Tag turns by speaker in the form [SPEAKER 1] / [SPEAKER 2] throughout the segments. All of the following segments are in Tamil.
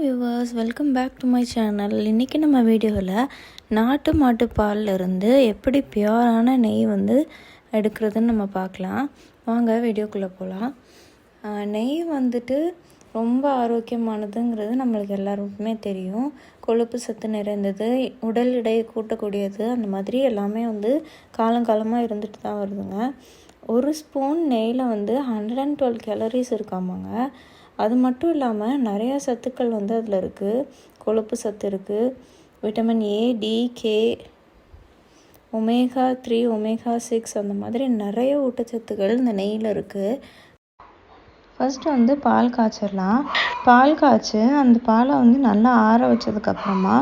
[SPEAKER 1] Viewers welcome back to my channel இன்றைக்கி நம்ம வீடியோவில் நாட்டு மாட்டு பாலில் இருந்து எப்படி பியூரான நெய் வந்து எடுக்கிறதுன்னு நம்ம பார்க்கலாம். வாங்க வீடியோக்குள்ளே போகலாம் நெய் வந்துட்டு ரொம்ப ஆரோக்கியமானதுங்கிறது நம்மளுக்கு எல்லாருக்குமே தெரியும். கொழுப்பு சத்து நிறைந்தது உடல் எடையை கூட்டக்கூடியது அந்த மாதிரி எல்லாமே வந்து காலங்காலமாக இருந்துட்டு தான் வருதுங்க. ஒரு ஸ்பூன் நெய்யில் வந்து ஹண்ட்ரட் அண்ட் டுவெல் கேலரிஸ் இருக்காமாங்க. அது மட்டும் இல்லாமல் நிறையா சத்துக்கள் வந்து அதில் இருக்குது கொழுப்பு சத்து இருக்குது vitamin A D K omega three omega six அந்த மாதிரி நிறைய ஊட்டச்சத்துக்கள் இந்த நெய்யில் இருக்குது ஃபஸ்ட்டு வந்து பால் காய்ச்சிடலாம் பால் காய்ச்சி அந்த பாலை வந்து நல்லா ஆற வச்சதுக்கப்புறமா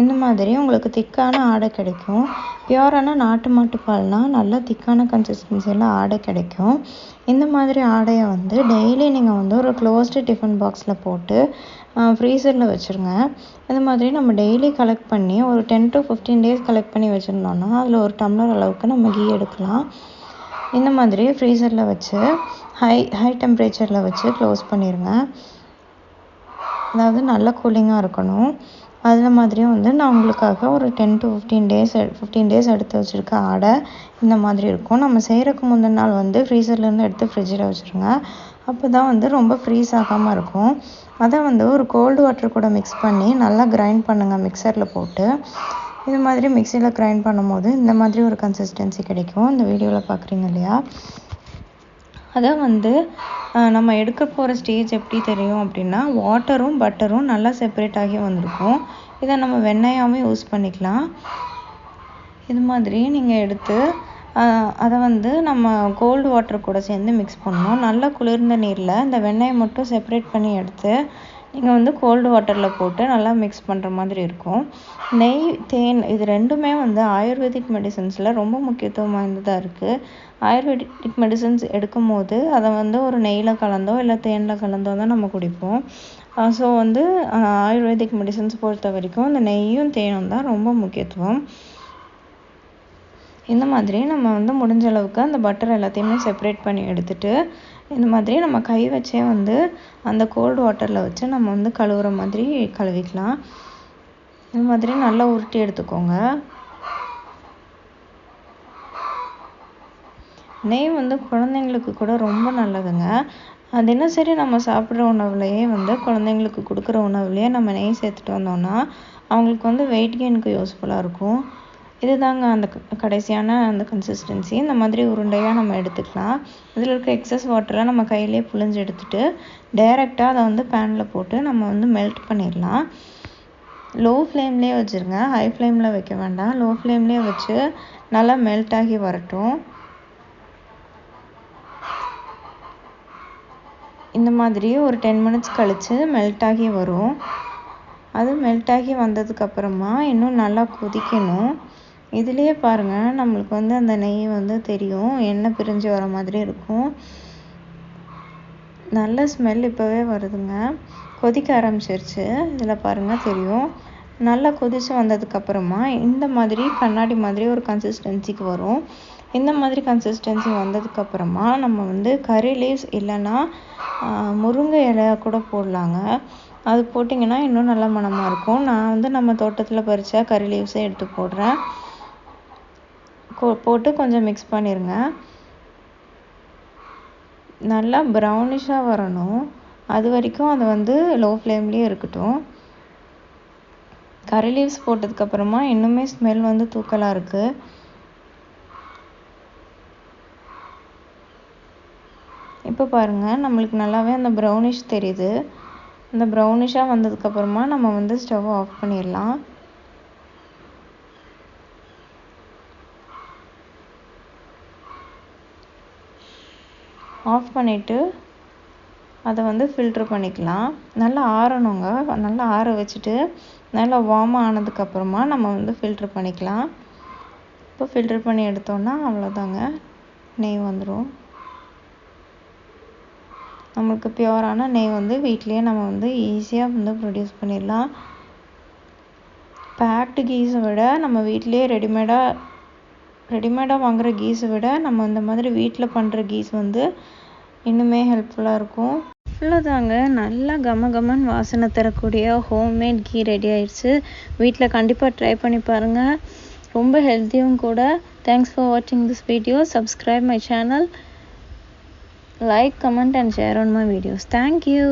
[SPEAKER 1] இந்த மாதிரி உங்களுக்கு திக்கான ஆடை கிடைக்கும். பியூரான நாட்டு மாட்டு பால்னால் நல்லா திக்கான கன்சிஸ்டன்சியில் ஆடை கிடைக்கும். இந்த மாதிரி ஆடையை வந்து டெய்லி நீங்கள் வந்து ஒரு க்ளோஸ்டு டிஃபன் பாக்ஸில் போட்டு ஃப்ரீசரில் வச்சுருங்க. இந்த மாதிரி நம்ம டெய்லி கலெக்ட் பண்ணி ஒரு ten to fifteen days collect பண்ணி வச்சுருந்தோன்னா அதில் ஒரு டம்ளர் அளவுக்கு நம்ம கீ எடுக்கலாம். இந்த மாதிரி ஃப்ரீசரில் வச்சு ஹை ஹை டெம்பரேச்சரில் வச்சு க்ளோஸ் பண்ணிடுங்க அதாவது நல்ல கூலிங்காக இருக்கணும். அதில் மாதிரியும் வந்து நான் உங்களுக்காக ஒரு ten to fifteen days fifteen days எடுத்து வச்சுருக்க ஆடை இந்த மாதிரி இருக்கும். நம்ம செய்கிறக்கு முந்தின நாள் வந்து ஃப்ரீசர்லேருந்து எடுத்து ஃப்ரிட்ஜில் வச்சுருங்க. அப்போ தான் வந்து ரொம்ப ஃப்ரீஸ் ஆகாமல் இருக்கும். அதை வந்து ஒரு கோல்டு வாட்டர் கூட மிக்ஸ் பண்ணி நல்லா கிரைண்ட் பண்ணுங்கள் மிக்சரில் போட்டு. இது மாதிரி மிக்சியில் கிரைண்ட் பண்ணும்போது இந்த மாதிரி ஒரு கன்சிஸ்டன்சி கிடைக்கும். இந்த வீடியோவில் பார்க்குறீங்க இல்லையா? அதை வந்து நம்ம எடுக்க போகிற ஸ்டேஜ் எப்படி தெரியும் அப்படின்னா வாட்டரும் பட்டரும் நல்லா செப்பரேட் ஆகி வந்திருக்கும். இதை நம்ம வெண்ணெயாகவும் யூஸ் பண்ணிக்கலாம். இது மாதிரி நீங்கள் எடுத்து அதை வந்து நம்ம கோல்டு வாட்டர் கூட சேர்ந்து மிக்ஸ் பண்ணணும். நல்லா குளிர்ந்த நீரில் இந்த வெண்ணெயை மட்டும் செப்பரேட் பண்ணி எடுத்து நீங்கள் வந்து கோல்டு வாட்டரில் போட்டு நல்லா மிக்ஸ் பண்ணுற மாதிரி இருக்கும். நெய் தேன் இது ரெண்டுமே வந்து ஆயுர்வேதிக் மெடிசன்ஸில் ரொம்ப முக்கியத்துவம் வாய்ந்ததாக இருக்குது ஆயுர்வேதிக் மெடிசன்ஸ் எடுக்கும் போது அதை வந்து ஒரு நெய்யில் கலந்தோ இல்லை தேனில் கலந்தோ தான் நம்ம குடிப்போம். ஸோ வந்து ஆயுர்வேதிக் மெடிசன்ஸ் பொறுத்த வரைக்கும் இந்த நெய்யும் தேனும் தான் ரொம்ப முக்கியத்துவம். இந்த மாதிரி நம்ம வந்து முடிஞ்ச அளவுக்கு அந்த பட்டர் எல்லாத்தையுமே செப்பரேட் பண்ணி எடுத்துட்டு இந்த மாதிரி நம்ம கை வச்சே வந்து அந்த கோல்டு வாட்டரில் வச்சு நம்ம வந்து கழுவுற மாதிரி கழுவிக்கலாம். இந்த மாதிரி நல்லா உருட்டி எடுத்துக்கோங்க. நெய் வந்து குழந்தைங்களுக்கு கூட ரொம்ப நல்லதுங்க. தினசரி நம்ம சாப்பிட்ற உணவுலையே வந்து குழந்தைங்களுக்கு கொடுக்குற உணவுலையே நம்ம நெய் சேர்த்துட்டு வந்தோம்னா அவங்களுக்கு வந்து வெயிட் கெயினுக்கு யூஸ்ஃபுல்லாக இருக்கும். இது தாங்க அந்த கடைசியான அந்த கன்சிஸ்டன்சி இந்த மாதிரி உருண்டையாக நம்ம எடுத்துக்கலாம். இதில் இருக்க எக்ஸஸ் வாட்டரை நம்ம கையிலே புழிஞ்சு எடுத்துட்டு டைரெக்டாக அதை வந்து பேனில் போட்டு நம்ம வந்து மெல்ட் பண்ணிடலாம். லோ ஃப்ளேம்லேயே வச்சுருங்க. ஹை ஃப்ளேமில் வைக்க வேண்டாம். லோ ஃப்ளேம்லேயே வச்சு நல்லா மெல்ட் ஆகி வரட்டும். இந்த மாதிரி ஒரு டென் மினிட்ஸ் கழித்து மெல்ட் ஆகி வரும். அது மெல்ட் ஆகி வந்ததுக்கப்புறமா இன்னும் நல்லா கொதிக்கணும். இதுலேயே பாருங்கள் நம்மளுக்கு வந்து அந்த நெய் வந்து தெரியும் எண்ணெய் பிரிஞ்சு வர மாதிரி இருக்கும். நல்ல ஸ்மெல் இப்போவே வருதுங்க. கொதிக்க ஆரம்பிச்சிருச்சு. இதில் பாருங்கள் தெரியும். நல்லா கொதித்து வந்ததுக்கப்புறமா இந்த மாதிரி கண்ணாடி மாதிரி ஒரு கன்சிஸ்டன்சிக்கு வரும். இந்த மாதிரி கன்சிஸ்டன்சி வந்ததுக்கப்புறமா நம்ம வந்து கறி லீவ்ஸ் இல்லைன்னா முருங்கை இலை கூட போடலாங்க. அது போட்டிங்கன்னா இன்னும் நல்ல மணமாக இருக்கும். நான் வந்து நம்ம தோட்டத்தில் பறித்த கறி லீவ்ஸை எடுத்து போடுறேன். போட்டு கொஞ்சம் மிக்ஸ் பண்ணிடுங்க நல்லா ப்ரௌனிஷாக வரணும். அது வரைக்கும் அது வந்து லோ ஃப்ளேம்லேயே இருக்கட்டும். கறி லீவ்ஸ் போட்டதுக்கப்புறமா இன்னுமே ஸ்மெல் வந்து தூக்கலாக இருக்குது இப்போ பாருங்கள் நம்மளுக்கு நல்லாவே அந்த ப்ரௌனிஷ் தெரியுது. அந்த ப்ரௌனிஷாக வந்ததுக்கப்புறமா நம்ம வந்து ஸ்டவ் ஆஃப் பண்ணிடலாம். ஆஃப் பண்ணிவிட்டு அதை வந்து ஃபில்ட்ரு பண்ணிக்கலாம். நல்லா ஆறணுங்க. நல்லா ஆற வச்சுட்டு நல்லா வார்ம் ஆனதுக்கப்புறமா நம்ம வந்து ஃபில்ட்ரு பண்ணிக்கலாம். இப்போ ஃபில்ட்ரு பண்ணி எடுத்தோன்னா அவ்வளோதாங்க நெய் வந்துடும் நம்மளுக்கு பியூரான நெய் வந்து வீட்லேயே நம்ம வந்து ஈஸியாக வந்து ப்ரொடியூஸ் பண்ணிடலாம். பேக்டு கீஸை விட நம்ம வீட்டிலேயே ரெடிமேடாக ரெடிமேடாக வாங்குகிற கீஸை விட நம்ம இந்த மாதிரி வீட்டில் பண்ணுற கீஸ் வந்து இன்னுமே ஹெல்ப்ஃபுல்லாக இருக்கும். அவ்வளோதாங்க நல்லா கம கமன் வாசனை தரக்கூடிய ஹோம்மேட் கீ ரெடி ஆயிடுச்சு வீட்டில் கண்டிப்பாக ட்ரை பண்ணி பாருங்கள் ரொம்ப ஹெல்த்தியும் கூட. தேங்க்ஸ் ஃபார் வாட்சிங் this video subscribe my channel like comment and share on my videos thank you